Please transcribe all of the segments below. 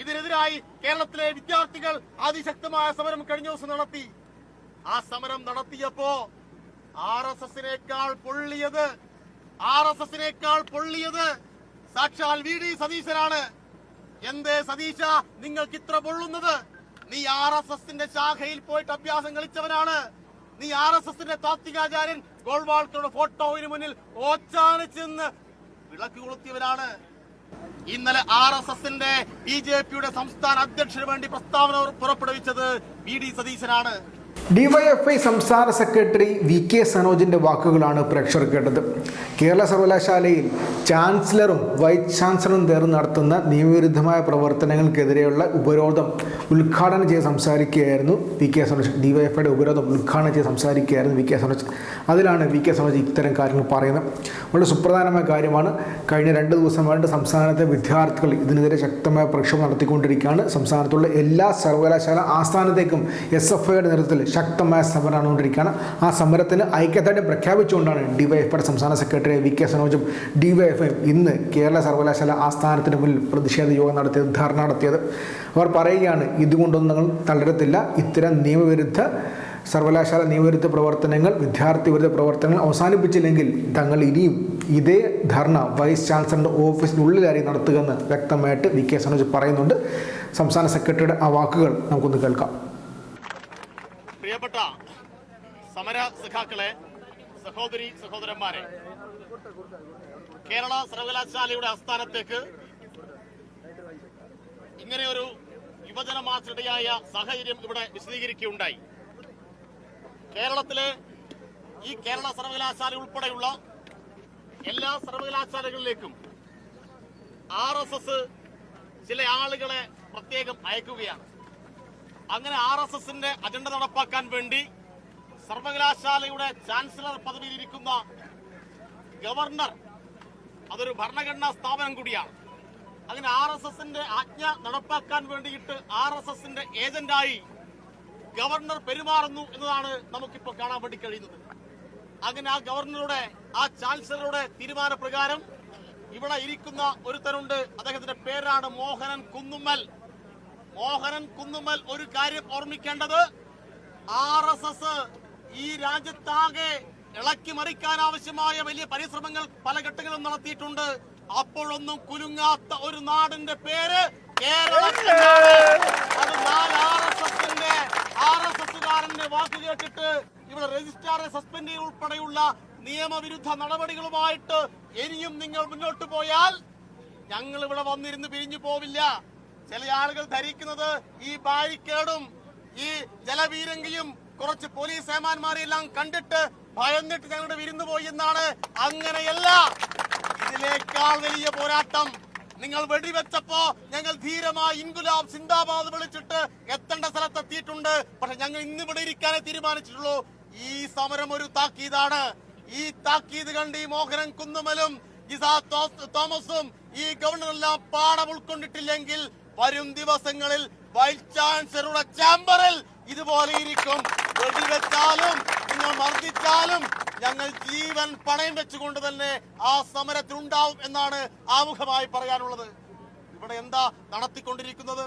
ഇതിനെതിരായി കേരളത്തിലെ വിദ്യാർത്ഥികൾ അതിശക്തമായ സമരം കഴിഞ്ഞ ദിവസം നടത്തി. ആ സമരം നടത്തിയപ്പോ ആർ എസ് എസിനേക്കാൾ പൊള്ളിയത് ആർ എസ് എസിനേക്കാൾ പൊള്ളിയത് സാക്ഷാൽ വി ഡി സതീശനാണ്. എന്തേ സതീശ നിങ്ങൾക്ക് ഇത്ര പൊള്ളുന്നത്? നീ ആർ എസ് എസിന്റെ ശാഖയിൽ പോയിട്ട് അഭ്യാസം കളിച്ചവനാണ്. നീ ആർ എസ് എസിന്റെ താത്വികാചാര്യൻ ഗോൾവാൾക്കറുടെ ഫോട്ടോവിന് മുന്നിൽ ഓച്ചാനിച്ച് നിന്ന് വിളക്ക് കൊളുത്തിയവരാണ് ഇന്നലെ ആർ എസ് എസിന്റെ ബി ജെ പിയുടെ സംസ്ഥാന അധ്യക്ഷന് വേണ്ടി പ്രസ്താവന പുറപ്പെടുവിച്ചത് വി ഡി സതീശനാണ്. ഡിവൈഎഫ്ഐ സംസ്ഥാന സെക്രട്ടറി വി കെ സനോജിന്റെ വാക്കുകളാണ് പ്രേക്ഷകർ കേട്ടത്. കേരള സർവകലാശാലയിൽ ചാൻസലറും വൈസ് ചാൻസലറും ചേർന്ന് നടത്തുന്ന നിയമവിരുദ്ധമായ പ്രവർത്തനങ്ങൾക്കെതിരെയുള്ള ഉപരോധം ഉദ്ഘാടനം ചെയ്ത് സംസാരിക്കുകയായിരുന്നു വി കെ സനോജ്. ഡിവൈഎഫ്ഐയുടെ ഉപരോധം ഉദ്ഘാടനം ചെയ്ത് സംസാരിക്കുകയായിരുന്നു വി കെ സനോജ്. അതിലാണ് വി കെ സനോജ് ഇത്തരം കാര്യങ്ങൾ പറയുന്നത്. വളരെ സുപ്രധാനമായ കാര്യമാണ്. കഴിഞ്ഞ രണ്ട് ദിവസമായിട്ട് സംസ്ഥാനത്തെ വിദ്യാർത്ഥികൾ ഇതിനെതിരെ ശക്തമായ പ്രക്ഷോഭം നടത്തിക്കൊണ്ടിരിക്കുകയാണ്. സംസ്ഥാനത്തുള്ള എല്ലാ സർവകലാശാല ആസ്ഥാനത്തേക്കും എസ് എഫ് ഐയുടെ നേതൃത്വത്തിൽ ശക്തമായ സമരം നടന്നുകൊണ്ടിരിക്കുകയാണ് ആ സമരത്തിന് ഐക്യദാർഢ്യം പ്രഖ്യാപിച്ചുകൊണ്ടാണ് ഡിവൈഎഫ്ഐയുടെ സംസ്ഥാന സെക്രട്ടറി വി കെ സനോജും ഡിവൈഎഫ്ഐയും ഇന്ന് കേരള സർവകലാശാല ആസ്ഥാനത്തിന് മുന്നിൽ പ്രതിഷേധ യോഗം നടത്തിയത് ധർണ നടത്തിയത്. അവർ പറയുകയാണ് ഇതുകൊണ്ടൊന്നും ഞങ്ങൾ തളരത്തില്ല. ഇത്തരം നിയമവിരുദ്ധ സർവകലാശാല നിയമവിരുദ്ധ പ്രവർത്തനങ്ങൾ വിദ്യാർത്ഥി വിരുദ്ധ പ്രവർത്തനങ്ങൾ അവസാനിപ്പിച്ചില്ലെങ്കിൽ തങ്ങൾ ഇനിയും ഇതേ ധർണ വൈസ് ചാൻസലറിന്റെ ഓഫീസിനുള്ളിലായി നടത്തുകയെന്ന് വ്യക്തമായിട്ട് വി കെ സനോജ് പറയുന്നുണ്ട്. സംസ്ഥാന സെക്രട്ടറിയുടെ ആ വാക്കുകൾ നമുക്കൊന്ന് കേൾക്കാം. പ്രിയപ്പെട്ട സമര സഖാക്കളെ സഹോദരി സഹോദരന്മാരെ കേരള സർവകലാശാലയുടെ ആസ്ഥാനത്തേക്ക് ഇങ്ങനെയൊരു യുവജന മാർച്ചിടയായ സാഹചര്യം ഇവിടെ വിശദീകരിക്കുകയുണ്ടായി. കേരളത്തിലെ ഈ കേരള സർവകലാശാല ഉൾപ്പെടെയുള്ള എല്ലാ സർവകലാശാലകളിലേക്കും ആർ എസ് എസ് ചില ആളുകളെ പ്രത്യേകം അയക്കുകയാണ്. അങ്ങനെ ആർ എസ് എസിന്റെ അജണ്ട നടപ്പാക്കാൻ വേണ്ടി സർവകലാശാലയുടെ ചാൻസലർ പദവിയിൽ ഇരിക്കുന്ന ഗവർണർ അതൊരു ഭരണഘടനാ സ്ഥാപനം കൂടിയാണ്. അങ്ങനെ ആർ എസ് എസിന്റെ ആജ്ഞ നടപ്പാക്കാൻ വേണ്ടിയിട്ട് ആർ എസ് എസിന്റെ ഏജന്റായി ഗവർണർ പെരുമാറുന്നു എന്നതാണ് നമുക്കിപ്പോൾ കാണാൻ വേണ്ടി കഴിയുന്നത്. അങ്ങനെ ആ ഗവർണറുടെ ആ ചാൻസലറുടെ തീരുമാനപ്രകാരം ഇവിടെ ഇരിക്കുന്ന ഒരുത്തനുണ്ട് അദ്ദേഹത്തിന്റെ പേരാണ് മോഹനൻ കുന്നുമ്മൽ. മോഹനൻ കുന്നുമൽ ഒരു കാര്യം ഓർമ്മിക്കേണ്ടത്. ആർ എസ് എസ് ഈ രാജ്യത്താകെ ഇളക്കി മറിക്കാൻ ആവശ്യമായ വലിയ പരിശ്രമങ്ങൾ പല ഘട്ടങ്ങളും നടത്തിയിട്ടുണ്ട്. അപ്പോഴൊന്നും കുലുങ്ങാത്ത ഒരു നാടിന്റെ പേര് അത് വാക്ക് കേട്ടിട്ട് ഇവിടെ രജിസ്ട്രാറെ സസ്പെൻഡ് ഉൾപ്പെടെയുള്ള നിയമവിരുദ്ധ നടപടികളുമായിട്ട് ഇനിയും നിങ്ങൾ മുന്നോട്ട് പോയാൽ ഞങ്ങൾ ഇവിടെ വന്നിരുന്ന് പിരിഞ്ഞു പോവില്ല. ചില ആളുകൾ ധരിക്കുന്നത് ഈ ബാരിക്കേഡും ഈ ജലവീരങ്കിയും കുറച്ച് പോലീസ് ഏമാന്മാരെല്ലാം കണ്ടിട്ട് ഭയന്നിട്ട് ഞങ്ങളുടെ വിരുന്നു പോയി എന്നാണ് അങ്ങനെയല്ല. ഇതിനേക്കാൾ വലിയ പോരാട്ടം. നിങ്ങൾ വെടിവെച്ചപ്പോ ഞങ്ങൾ ധീരമായി ഇൻഗുലാബ് സിന്ദാബാദ് വിളിച്ചിട്ട് എത്തേണ്ട സ്ഥലത്തെത്തിയിട്ടുണ്ട്. പക്ഷെ ഞങ്ങൾ ഇന്ന് ഇവിടെ ഇരിക്കാനേ തീരുമാനിച്ചിട്ടുള്ളൂ. ഈ സമരം ഒരു താക്കീതാണ്. ഈ താക്കീത് കണ്ട് ഈ മോഹനൻ കുന്നുമലും ഇസാ തോമസും ഈ ഗവർണറെല്ലാം പാഠം ഉൾക്കൊണ്ടിട്ടില്ലെങ്കിൽ വരും ദിവസങ്ങളിൽ വൈസ് ചാൻസലറുടെ ചാമ്പറിൽ ഇതുപോലെ ഇരിക്കും. വെടിവെച്ചാലും നിങ്ങൾ മർദ്ദിച്ചാലും ഞങ്ങൾ ജീവൻ പണയം വെച്ചുകൊണ്ട് തന്നെ ആ സമരത്തിൽ ഉണ്ടാവും എന്നാണ് ആമുഖമായി പറയാനുള്ളത്. ഇവിടെ എന്താ നടത്തിക്കൊണ്ടിരിക്കുന്നത്?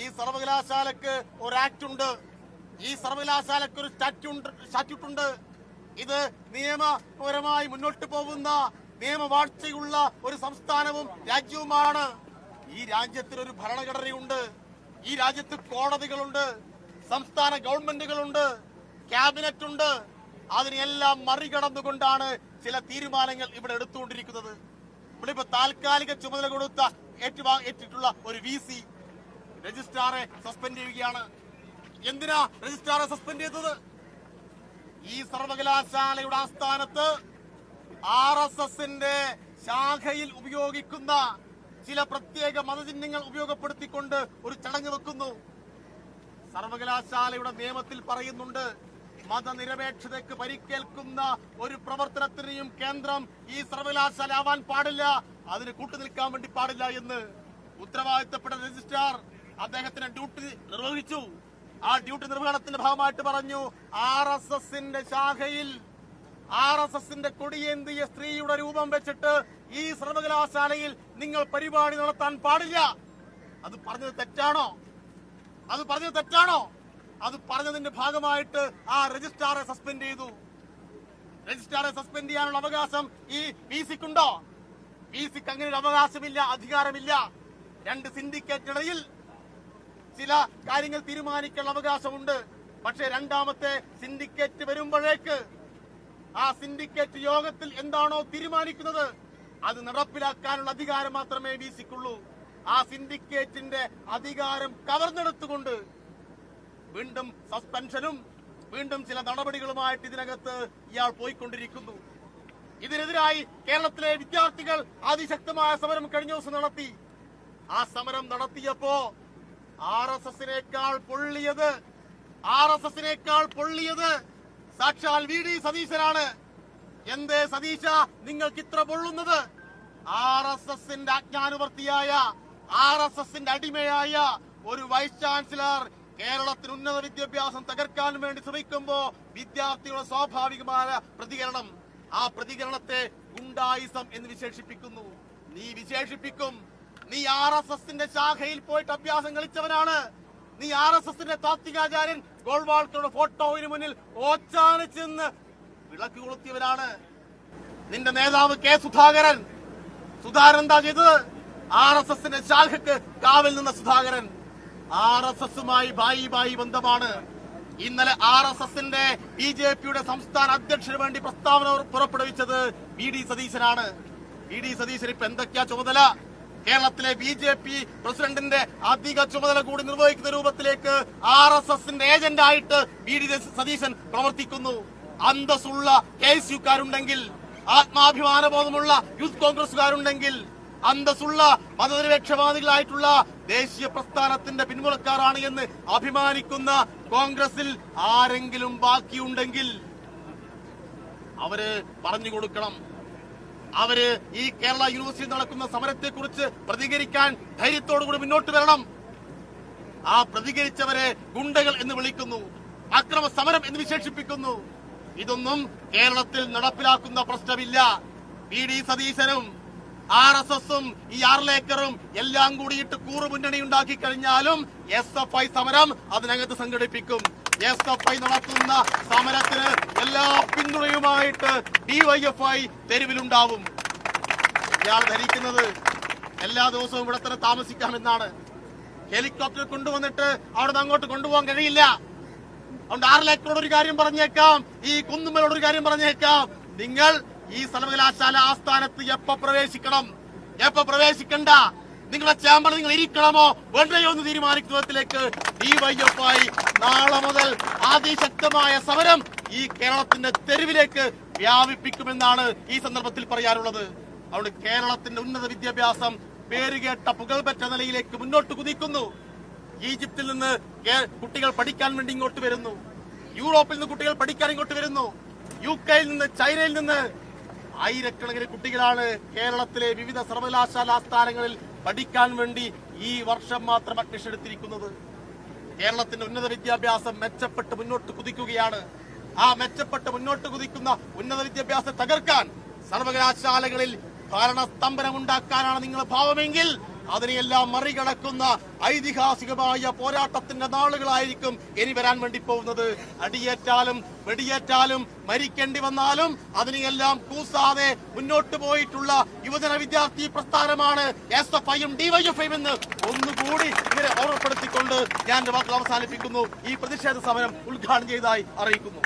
ഈ സർവകലാശാലക്ക് ഒരു ആക്ട് ഉണ്ട്. ഈ സർവകലാശാലക്ക് ഒരു സ്റ്റാറ്റ്യൂട്ട് ഉണ്ട്. ഇത് നിയമപരമായി മുന്നോട്ട് പോകുന്ന നിയമവാഴ്ചയുള്ള ഒരു സംസ്ഥാനവും രാജ്യവുമാണ്. ഈ രാജ്യത്തിന് ഒരു ഭരണഘടനയുണ്ട്. ഈ രാജ്യത്ത് കോടതികളുണ്ട്. സംസ്ഥാന ഗവൺമെന്റുകളുണ്ട്. ക്യാബിനറ്റ് ഉണ്ട് അതിനെല്ലാം മറികടന്നുകൊണ്ടാണ് ചില തീരുമാനങ്ങൾ ഇവിടെ എടുത്തുകൊണ്ടിരിക്കുന്നത്. ഇവിടെ ഇപ്പൊ താൽക്കാലിക ചുമതല കൊടുത്ത ഏറ്റുവാങ്ങിട്ടുള്ള ഒരു വി സി രജിസ്ട്രാറെ സസ്പെൻഡ് ചെയ്യുകയാണ്. എന്തിനാ രജിസ്ട്രാറെ സസ്പെൻഡ് ചെയ്തത്? ഈ സർവകലാശാലയുടെ ആസ്ഥാനത്ത് ആർ എസ് എസിന്റെ ശാഖയിൽ ഉപയോഗിക്കുന്ന ചില പ്രത്യേക മതചിഹ്നങ്ങൾ ഉപയോഗപ്പെടുത്തിക്കൊണ്ട് ഒരു ചടങ്ങ് വെക്കുന്നു. സർവകലാശാലയുടെ നിയമത്തിൽ പറയുന്നുണ്ട് മതനിരപേക്ഷതയ്ക്ക് പരിക്കേൽക്കുന്ന ഒരു പ്രവർത്തനത്തിനെയും കേന്ദ്രം ഈ സർവകലാശാല ആവാൻ പാടില്ല അതിന് കൂട്ടുനിൽക്കാൻ വേണ്ടി പാടില്ല എന്ന് ഉത്തരവാദിത്തപ്പെട്ട രജിസ്ട്രാർ അദ്ദേഹത്തിന് ഡ്യൂട്ടി നിർവഹിച്ചു. ആ ഡ്യൂട്ടി നിർവഹണത്തിന്റെ ഭാഗമായിട്ട് പറഞ്ഞു ആർ എസ് എസിന്റെ ശാഖയിൽ ആർ എസ് എസിന്റെ കൊടിയേന്തിയ സ്ത്രീയുടെ രൂപം വെച്ചിട്ട് ഈ സർവകലാശാലയിൽ നിങ്ങൾ പരിപാടി നടത്താൻ പാടില്ല. അത് പറഞ്ഞത് തെറ്റാണോ? അത് പറഞ്ഞത് തെറ്റാണോ? അത് പറഞ്ഞതിന്റെ ഭാഗമായിട്ട് ആ രജിസ്ട്രാറെ സസ്പെൻഡ് ചെയ്തു. രജിസ്ട്രാറെ സസ്പെൻഡ് ചെയ്യാനുള്ള അവകാശം ഈ പി സിക്കുണ്ടോ പി സിക്ക് അങ്ങനെ ഒരു അവകാശമില്ല അധികാരമില്ല. രണ്ട് സിൻഡിക്കേറ്റിനിടയിൽ ചില കാര്യങ്ങൾ തീരുമാനിക്കാനുള്ള അവകാശമുണ്ട്. പക്ഷേ രണ്ടാമത്തെ സിൻഡിക്കേറ്റ് വരുമ്പോഴേക്ക് ആ സിൻഡിക്കേറ്റ് യോഗത്തിൽ എന്താണോ തീരുമാനിക്കുന്നത് അത് നടപ്പിലാക്കാനുള്ള അധികാരം മാത്രമേ ഡി സിക്കുള്ളൂ. ആ സിൻഡിക്കേറ്റിന്റെ അധികാരം കവർന്നെടുത്തുകൊണ്ട് വീണ്ടും സസ്പെൻഷനും വീണ്ടും ചില നടപടികളുമായിട്ട് ഇതിനകത്ത് ഇയാൾ പോയിക്കൊണ്ടിരിക്കുന്നു. ഇതിനെതിരായി കേരളത്തിലെ വിദ്യാർത്ഥികൾ അതിശക്തമായ സമരം കഴിഞ്ഞ ദിവസം നടത്തി. ആ സമരം നടത്തിയപ്പോ ആർ എസ് എസിനേക്കാൾ പൊള്ളിയത് ആർ എസ് എസിനേക്കാൾ പൊള്ളിയത് സാക്ഷാൽ വി ഡി സതീശനാണ്. എന്തേ സതീശ നിങ്ങൾക്ക് ഇത്ര പൊള്ളുന്നത്? ആർ എസ് എസിന്റെ അജ്ഞാനുവർത്തിയായ ആർ എസ് എസിന്റെ അടിമയായ ഒരു വൈസ് ചാൻസലർ കേരളത്തിന് ഉന്നത വിദ്യാഭ്യാസം തകർക്കാൻ വേണ്ടി ശ്രമിക്കുമ്പോ വിദ്യാർത്ഥികളുടെ സ്വാഭാവികമായ പ്രതികരണം. ആ പ്രതികരണത്തെ ഗുണ്ടായിസം എന്ന് വിശേഷിപ്പിക്കുന്നു. നീ വിശേഷിപ്പിക്കും. നീ ആർ എസ് എസിന്റെ ശാഖയിൽ പോയിട്ട് അഭ്യാസം കളിച്ചവനാണ്. നീ ആർ എസ് എസിന്റെ താത്വികാചാര്യൻ ഗോൾവാൾക്കറുടെ ഫോട്ടോവിന് മുന്നിൽ ഓച്ചാനിച്ചെന്ന് വിളക്ക് കൊളുത്തിയവരാണ് നിന്റെ നേതാവ് കെ സുധാകരൻ. സുധാകരൻ എന്താ ചെയ്തത്? ആർ എസ് എസിന്റെ ശാഖക്ക് കാവിൽ നിന്ന സുധാകരൻ. ആർ എസ് എസുമായി ബായി ബായി ബന്ധമാണ്. ഇന്നലെ ആർ എസ് എസിന്റെ ബി ജെ പിയുടെ സംസ്ഥാന അധ്യക്ഷന് വേണ്ടി പ്രസ്താവന പുറപ്പെടുവിച്ചത് വി ഡി സതീശനാണ്. വി ഡി സതീശൻ ഇപ്പൊ എന്തൊക്കെയാ ചുമതല? കേരളത്തിലെ ബി ജെ പി പ്രസിഡന്റിന്റെ അധിക ചുമതല കൂടി നിർവഹിക്കുന്ന രൂപത്തിലേക്ക് ആർ എസ് എസിന്റെ ഏജന്റ് ആയിട്ട് വി ഡി സതീശൻ പ്രവർത്തിക്കുന്നു. അന്തസ്സുള്ള കെ എസ് യുക്കാരുണ്ടെങ്കിൽ ആത്മാഭിമാനബോധമുള്ള യൂത്ത് കോൺഗ്രസുകാരുണ്ടെങ്കിൽ അന്തസ്സുള്ള മതനിരപേക്ഷവാദികളായിട്ടുള്ള ദേശീയ പ്രസ്ഥാനത്തിന്റെ പിന്മുറക്കാരാണ് എന്ന് അഭിമാനിക്കുന്ന കോൺഗ്രസിൽ ആരെങ്കിലും ബാക്കിയുണ്ടെങ്കിൽ അവർ പറഞ്ഞു കൊടുക്കണം. അവർ ഈ കേരള യൂണിവേഴ്സിറ്റി നടക്കുന്ന സമരത്തെ കുറിച്ച് പ്രതികരിക്കാൻ ധൈര്യത്തോടുകൂടി മുന്നോട്ട് വരണം. ആ പ്രതികരിച്ചവരെ ഗുണ്ടകൾ എന്ന് വിളിക്കുന്നു അക്രമ സമരം എന്ന് വിശേഷിപ്പിക്കുന്നു. ഇതൊന്നും കേരളത്തിൽ നടപ്പിലാക്കുന്ന പ്രശ്നമില്ല. പി ഡി സതീശനും ആർ എസ് എസും ഈ ആറിലേക്കറും എല്ലാം കൂടിയിട്ട് കൂറുമുന്നണി ഉണ്ടാക്കി കഴിഞ്ഞാലും എസ് എഫ് ഐ സമരം അതിനകത്ത് സംഘടിപ്പിക്കും. എസ് എഫ് ഐ നടത്തുന്ന സമരത്തിന് എല്ലാ പിന്തുണയുമായിട്ട് ഡിവൈഎഫ്ഐ തെരുവിലുണ്ടാവും. ഇയാൾ ധരിക്കുന്നത് എല്ലാ ദിവസവും ഇവിടെ തന്നെ താമസിക്കാമെന്നാണ്. ഹെലികോപ്റ്റർ കൊണ്ടുവന്നിട്ട് അവിടെ നിന്ന് അങ്ങോട്ട് കൊണ്ടുപോകാൻ കഴിയില്ല. അതുകൊണ്ട് ആറിലേക്കോട് ഒരു കാര്യം പറഞ്ഞേക്കാം ഈ കുന്നുമ്മലോട് ഒരു കാര്യം പറഞ്ഞേക്കാം. നിങ്ങൾ ഈ സർവകലാശാല ആസ്ഥാനത്ത് എപ്പോ പ്രവേശിക്കണം? എപ്പോ പ്രവേശിക്കണ്ട? നിങ്ങളെ ചേമ്പർ നിങ്ങൾ ഇരിക്കണമോ? വേണ്ടയോ എന്ന് തീരുമാനിക്കുന്നതിലേക്ക് ഡിവൈഎഫ്ഐ നാളെ മുതൽ അതിശക്തമായ സമരം ഈ കേരളത്തിന്റെ തെരുവിലേക്ക് വ്യാപിപ്പിക്കുമെന്നാണ് ഈ സന്ദർഭത്തിൽ പറയാനുള്ളത്. അതുകൊണ്ട് കേരളത്തിന്റെ ഉന്നത വിദ്യാഭ്യാസം പേരുകേട്ട പുകൾപെറ്റ നിലയിലേക്ക് മുന്നോട്ട് കുതിക്കുന്നു. ഈജിപ്തിൽ നിന്ന് കുട്ടികൾ പഠിക്കാൻ വേണ്ടി ഇങ്ങോട്ട് വരുന്നു. യൂറോപ്പിൽ നിന്ന് കുട്ടികൾ പഠിക്കാൻ ഇങ്ങോട്ട് വരുന്നു. യു കെയിൽ നിന്ന് ചൈനയിൽ നിന്ന് ആയിരക്കണക്കിന് കുട്ടികളാണ് കേരളത്തിലെ വിവിധ സർവകലാശാല സ്ഥാനങ്ങളിൽ പഠിക്കാൻ വേണ്ടി ഈ വർഷം മാത്രം അഡ്മിഷൻ എടുത്തിരിക്കുന്നത് കേരളത്തിന്റെ ഉന്നത വിദ്യാഭ്യാസം മെച്ചപ്പെട്ട് മുന്നോട്ട് കുതിക്കുകയാണ്. ആ മെച്ചപ്പെട്ട് മുന്നോട്ട് കുതിക്കുന്ന ഉന്നത വിദ്യാഭ്യാസം തകർക്കാൻ സർവകലാശാലകളിൽ ഭരണസ്തംഭനം ഉണ്ടാക്കാനാണ് നിങ്ങളുടെ ഭാവമെങ്കിൽ അതിനെയെല്ലാം മറികടക്കുന്ന ഐതിഹാസികമായ പോരാട്ടത്തിന്റെ നാളുകളായിരിക്കും ഇനി വരാൻ വേണ്ടി പോകുന്നത്. അടിയേറ്റാലും വെടിയേറ്റാലും മരിക്കേണ്ടി വന്നാലും അതിനെയെല്ലാം കൂസാതെ മുന്നോട്ട് പോയിട്ടുള്ള യുവജന വിദ്യാർത്ഥി പ്രസ്ഥാനമാണ് എസ് എഫ് ഐയും ഡിവൈഎഫ്ഐയും എന്ന് ഒന്നുകൂടി ഇവരെ ഓർമ്മപ്പെടുത്തിക്കൊണ്ട് ഞാൻ വാക്കുകൾ അവസാനിപ്പിക്കുന്നു. ഈ പ്രതിഷേധ സമരം ഉദ്ഘാടനം ചെയ്തതായി അറിയിക്കുന്നു.